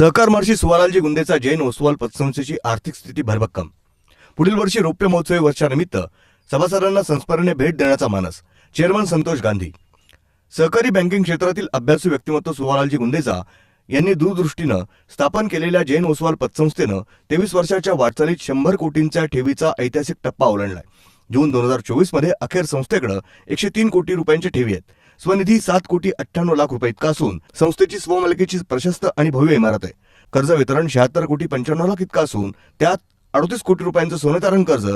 सहकार महर्षी सुवालालजी गुंदेचा जैन ओसवाल पतसंस्थेची आर्थिक स्थिती भरभक्कम. पुढील वर्षी रौप्य महोत्सवी वर्षानिमित्त सभासदांना संस्मरणे भेट देण्याचा मानस चेअरमन संतोष गांधी. सहकारी बँकिंग क्षेत्रातील अभ्यासू व्यक्तिमत्व सुवालालजी गुंदेचा यांनी दूरदृष्टीनं स्थापन केलेल्या जैन ओसवाल पतसंस्थेनं तेवीस वर्षाच्या वाटचालीत शंभर कोटींच्या ठेवीचा ऐतिहासिक टप्पा ओलांडलाय. जून दोन हजार चोवीसमध्ये अखेर संस्थेकडे एकशे तीन कोटी रुपयांची ठेवी आहेत. स्वनिधी सात कोटी अठ्ठ्याण्णव लाख रुपये इतका असून संस्थेची स्वमालकीची प्रशस्त आणि भव्य इमारत आहे. कर्ज वितरण शहात्तर कोटी पंच्याण्णव लाख इतका असून त्यात अडतीस कोटी रुपयांचं सोनेतारण कर्ज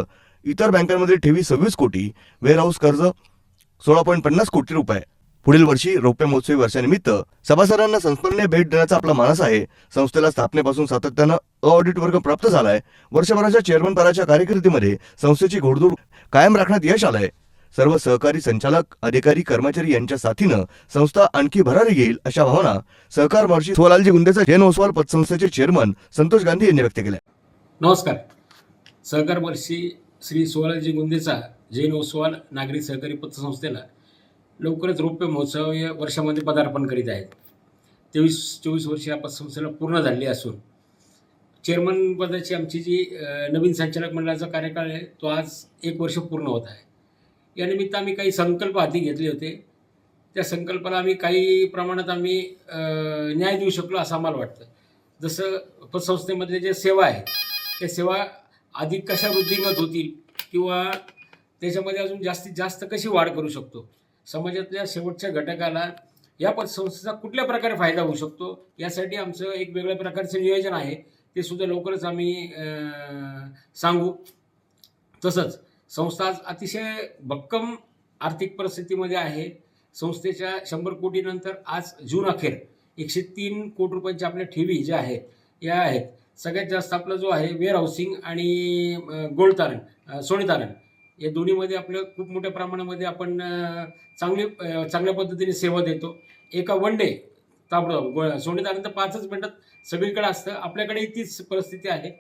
इतर बँकांमध्ये ठेवी सव्वीस कोटी वेअरहाऊस कर्ज सोळा पॉईंट पन्नास कोटी रुपये. पुढील वर्षी रौप्य महोत्सवी वर्षानिमित्त सभासदांना संस्मरणीय भेट देण्याचा आपला मानस आहे. संस्थेला स्थापनेपासून सातत्यानं अ ऑडिट वर्ग प्राप्त झालाय. वर्षभराच्या चेअरमन पदाच्या कार्यकिर्दीमध्ये संस्थेची घोडदौड कायम राखण्यात यश आलंय. सर्व सहकारी संचालक अधिकारी कर्मचारी यांच्या साथीनं संस्था आणखी भरारी घेईल अशा भावना सहकार महर्षी सोलालजी गुंदेचा जैन ओसवाल पतसंस्थेचे चेअरमन संतोष गांधी यांनी व्यक्त केल्या. नमस्कार. सहकार वर्षी श्री सोलालजी गुंदेचा जैन ओसवाल नागरी सहकारी पतसंस्थेला लवकरच रौप्य महोत्सव या वर्षामध्ये पदार्पण करीत आहेत. तेवीस चोवीस वर्ष या पतसंस्थेला पूर्ण झाली असून चेअरमन पदाची आमची जी नवीन संचालक मंडळाचा कार्यकाळ आहे तो आज एक वर्ष पूर्ण होत आहे. यानिमित्त आम्ही काही संकल्प हाती घेतले होते. त्या संकल्पाला आम्ही काही प्रमाणात आम्ही न्याय देऊ शकलो असं आम्हाला वाटतं. जसं पतसंस्थेमधले जे सेवा आहे त्या सेवा अधिक कशा वृद्धिंगत होतील किंवा त्याच्यामध्ये अजून जास्तीत जास्त कशी वाढ करू शकतो? समाजातल्या शेवटच्या घटकाला या पतसंस्थेचा कुठल्या प्रकारे फायदा होऊ शकतो? यासाठी आमचं एक वेगळ्या प्रकारचं नियोजन आहे. ते सुद्धा लवकरच आम्ही सांगू. तसंच संस्था आज अतिशय भक्कम आर्थिक परिस्थितीमध्ये आहे. संस्थेच्या शंभर कोटीनंतर आज जून अखेर एकशे तीन कोटी रुपयांच्या आपल्या ठेवी ज्या आहेत या आहेत. सगळ्यात जास्त आपला जो आहे वेअर हाऊसिंग आणि गोल्ड तारण सोने तारण. या दोन्हीमध्ये आपलं खूप मोठ्या प्रमाणामध्ये आपण चांगली चांगल्या पद्धतीने सेवा देतो. एका वन डे ताबडतोब सोने तारण तर पाचच मिनटात सगळीकडे असतं. आपल्याकडे तीच परिस्थिती आहे.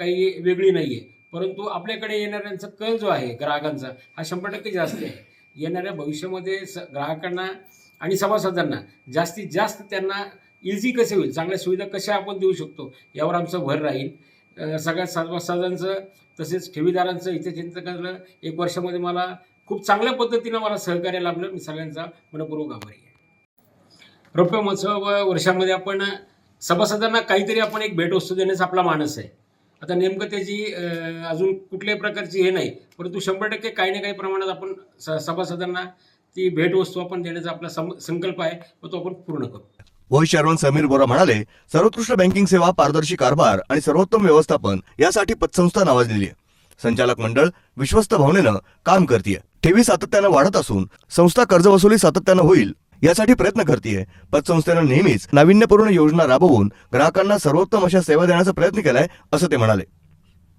काही वेगळी नाही आहे परंतु आपल्याकडे येणाऱ्यांचा कल जो आहे ग्राहकांचा हा शंभर टक्के जास्त आहे. येणाऱ्या भविष्यामध्ये स ग्राहकांना आणि सभासदांना जास्तीत जास्त त्यांना इझी कसे होईल चांगल्या सुविधा कशा आपण देऊ शकतो यावर आमचं भर राहील. सगळ्या सभासदांचं तसेच ठेवीदारांचं इथे चिंतकांचं एक वर्षामध्ये मला खूप चांगल्या पद्धतीनं मला सहकार्य लाभलं. मी सगळ्यांचा मनपूर्वक आभारी आहे. रौप्य महोत्सव वर्षामध्ये आपण सभासदांना काहीतरी आपण एक भेटवस्तू देण्याचा आपला मानस आहे. आता नेमकं त्याची अजून कुठल्याही प्रकारची हे नाही परंतु शंभर टक्के काही ना काही प्रमाणात आपण स सभासदांना ती भेटवस्तू आपण देण्याचा आपला सं संकल्प आहे व तो आपण पूर्ण करू. व्हाईस चेअरमन समीर बोरा म्हणाले सर्वोत्कृष्ट बँकिंग सेवा पारदर्शी कारभार आणि सर्वोत्तम व्यवस्थापन यासाठी पतसंस्था नावाजलेली आहे. संचालक मंडळ विश्वस्त भावनेनं काम करते ठेवी सातत्यानं वाढत असून संस्था कर्जवसुली सातत्यानं होईल. यासाठी प्रयत्न करते पतसंस्थेनं नेहमीच नाविन्यपूर्ण योजना राबवून ग्राहकांना सर्वोत्तम अशा सेवा देण्याचा प्रयत्न केलाय असं ते म्हणाले.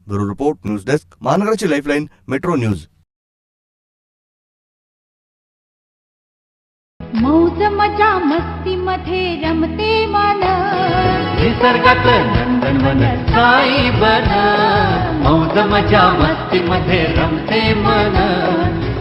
ब्युरो रिपोर्ट न्यूज डेस्क महानगराची लाईफलाईन मेट्रो न्यूज. मौज मजा मस्ती मध्ये रमते मन. निसर्गात नंदनवन साई बन. मौज मजा मस्ती मध्ये रमते मन.